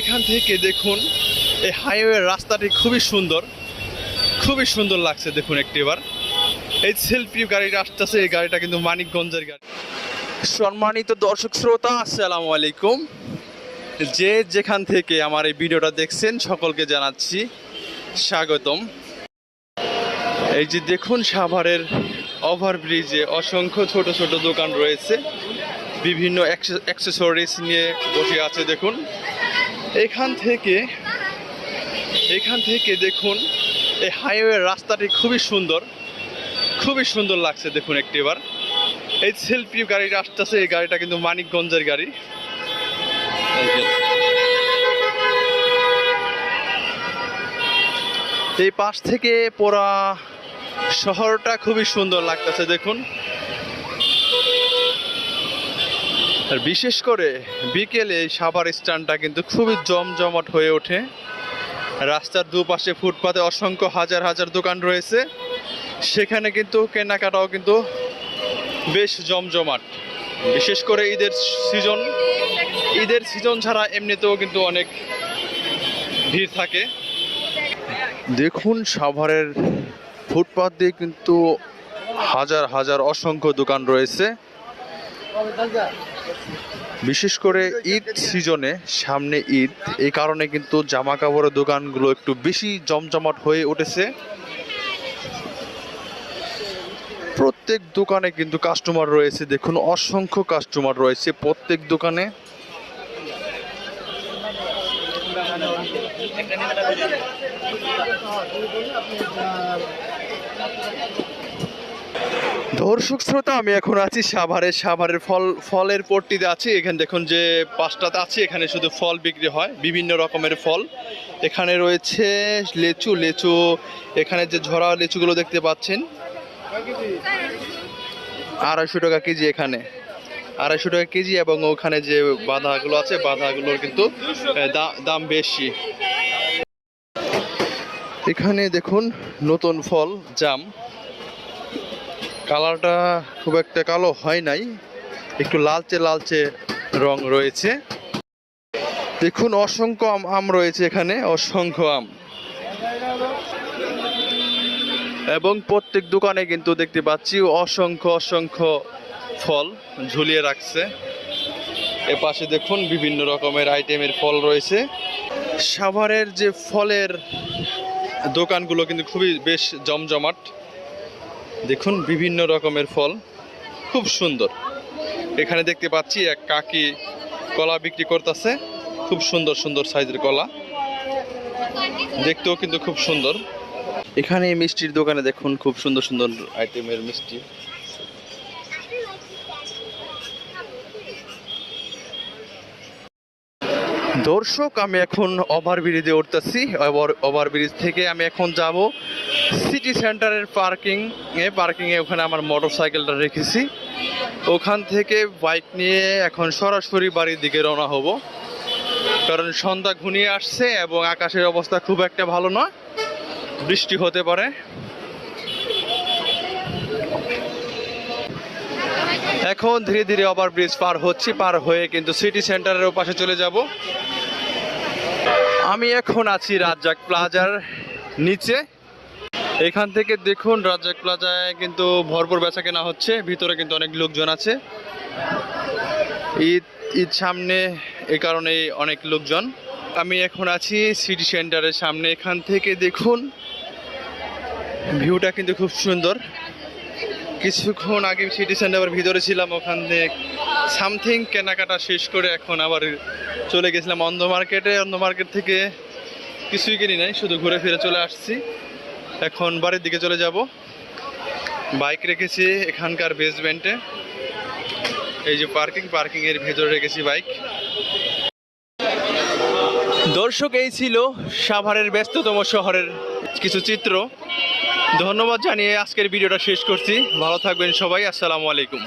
এখান থেকে দেখুন, এই হাইওয়ে রাস্তাটি খুবই সুন্দর। খুবই সুন্দর লাগছে দেখুন একটি এবার। এই সেলফি গাড়িটা আসতেছে, এই গাড়িটা কিন্তু মানিকগঞ্জের গাড়ি। সম্মানিত দর্শক শ্রোতা, আসসালামু আলাইকুম। যে যেখান থেকে আমার এই ভিডিওটা দেখছেন, সকলকে জানাচ্ছি স্বাগতম। এই যে দেখুন, সাভারের ওভারব্রিজে অসংখ্য ছোট ছোট দোকান রয়েছে। বিভিন্ন অ্যাক্সেসরিজ নিয়ে বসে আছে দেখুন। এখান থেকে এখান থেকে দেখুন, এই হাইওয়ে রাস্তাটি খুবই সুন্দর। খুবই সুন্দর লাগছে দেখুন একটি এবার। এই সেলফি গাড়িটা আসতেছে, এই গাড়িটা কিন্তু মানিকগঞ্জের গাড়ি। এই পাশ থেকে পুরা শহরটা খুবই সুন্দর লাগতেছে দেখুন। আর বিশেষ করে বিকেলে সাভার স্ট্যান্ডটা কিন্তু খুবই জমজমাট হয়ে ওঠে। রাস্তার দুপাশে ফুটপাতে অসংখ্য হাজার হাজার দোকান রয়েছে। সেখানে কিন্তু কেনাকাটাও কিন্তু বেশ জমজমাট। বিশেষ করে ঈদের সিজন। ঈদের সিজন ছাড়া এমনিতেও কিন্তু অনেক ভিড় থাকে। দেখুন সাভারের ফুটপাত দিয়ে কিন্তু হাজার হাজার অসংখ্য দোকান রয়েছে। বিশেষ করে ঈদ সিজনে, সামনে ঈদ, এই কারণে কিন্তু জামা কাপড়ের দোকানগুলো একটু বেশি জমজমাট হয়ে উঠেছে। প্রত্যেক দোকানে কিন্তু কাস্টমার রয়েছে। দেখুন, অসংখ্য কাস্টমার রয়েছে প্রত্যেক দোকানে। দর্শক শ্রোতা, আমি এখন আছি সাভারে। সাভারের ফল, ফলের পট্টিতে আছি। এখানে দেখুন যে পাঁচটাতে আছে। এখানে শুধু ফল বিক্রি হয়, বিভিন্ন রকমের ফল। এখানে রয়েছে লেচু। লেচু, এখানে যে ঝরা লেচুগুলো দেখতে পাচ্ছেন, আড়াইশো টাকা কেজি এখানে। আড়াইশো টাকা কেজি এবং ওখানে যে বাঁধাগুলো আছে, বাঁধাগুলোর কিন্তু দাম বেশি। এখানে দেখুন নতুন ফল, জাম। কালারটা খুব একটা কালো হয় নাই। একটু লালচে লালচে রং রয়েছে। দেখুন, অসংখ্য আম রয়েছে এখানে, অসংখ্য আম। এবং প্রত্যেক দোকানে কিন্তু দেখতে পাচ্ছি অসংখ্য অসংখ্য ফল ঝুলিয়ে রাখছে। এ পাশে দেখুন, বিভিন্ন রকমের আইটেমের ফল রয়েছে। সাভারের যে ফলের দোকানগুলো কিন্তু খুবই বেশ জমজমাট। দেখুন, বিভিন্ন রকমের ফল। খুব সুন্দর। এখানে দেখতে পাচ্ছি এক কাকি কলা বিক্রি করতেছে। খুব সুন্দর সুন্দর সাইজের কলা। দেখতেও কিন্তু খুব সুন্দর। এখানে মিষ্টির দোকানে দেখুন, খুব সুন্দর সুন্দর আইটেমের মিষ্টি। দর্শক, আমি এখন ওভারব্রিজে উঠতেছি। ওভারব্রিজ থেকে আমি এখন যাব সিটি সেন্টারের পার্কিং এ পার্কিং এ ওখানে আমার মোটর সাইকেলটা রেখেছি। ওখান থেকে বাইক নিয়ে এখন সরাসরি বাড়ির দিকে রওনা হব। কারণ সন্ধ্যা ঘনিয়ে আসছে এবং আকাশের অবস্থা খুব একটা ভালো নয়। বৃষ্টি হতে পারে। এখন ধীরে ধীরে ওভার ব্রিজ পার হচ্ছি, পার হয়ে কিন্তু সিটি সেন্টারের পাশে চলে যাব। আমি এখন আছি রাজ্জাক প্লাজার নিচে। এখান থেকে দেখুন রাজ্জাক প্লাজায় কিন্তু ভরপুর বেচা কেনা হচ্ছে। ভিতরে কিন্তু অনেক লোকজন আছে। ঈদ ঈদ সামনে এই কারণে অনেক লোকজন। আমি এখন আছি সিটি সেন্টারের সামনে। এখান থেকে দেখুন, ভিউটা কিন্তু খুব সুন্দর। কিছুক্ষণ আগে সিটি সেন্টারের ভিতরে ছিলাম, ওখান থেকে সামথিং কেনাকাটা শেষ করে এখন আবার চলে গেছিলাম অন্ধ মার্কেটে। অন্ধ মার্কেট থেকে কিছুই কিনি নাই, শুধু ঘুরে ফিরে চলে আসছি। এখন বাড়ির দিকে চলে যাব। বাইক রেখেছি এখানকার বেসমেন্টে এই যে পার্কিং পার্কিং এর ভেতরে রেখেছি বাইক। দর্শক, এই ছিল সাভারের ব্যস্ততম শহরের কিছু চিত্র। ধন্যবাদ জানিয়ে আজকের ভিডিওটা শেষ করছি। ভালো থাকবেন সবাই, আসসালামু আলাইকুম।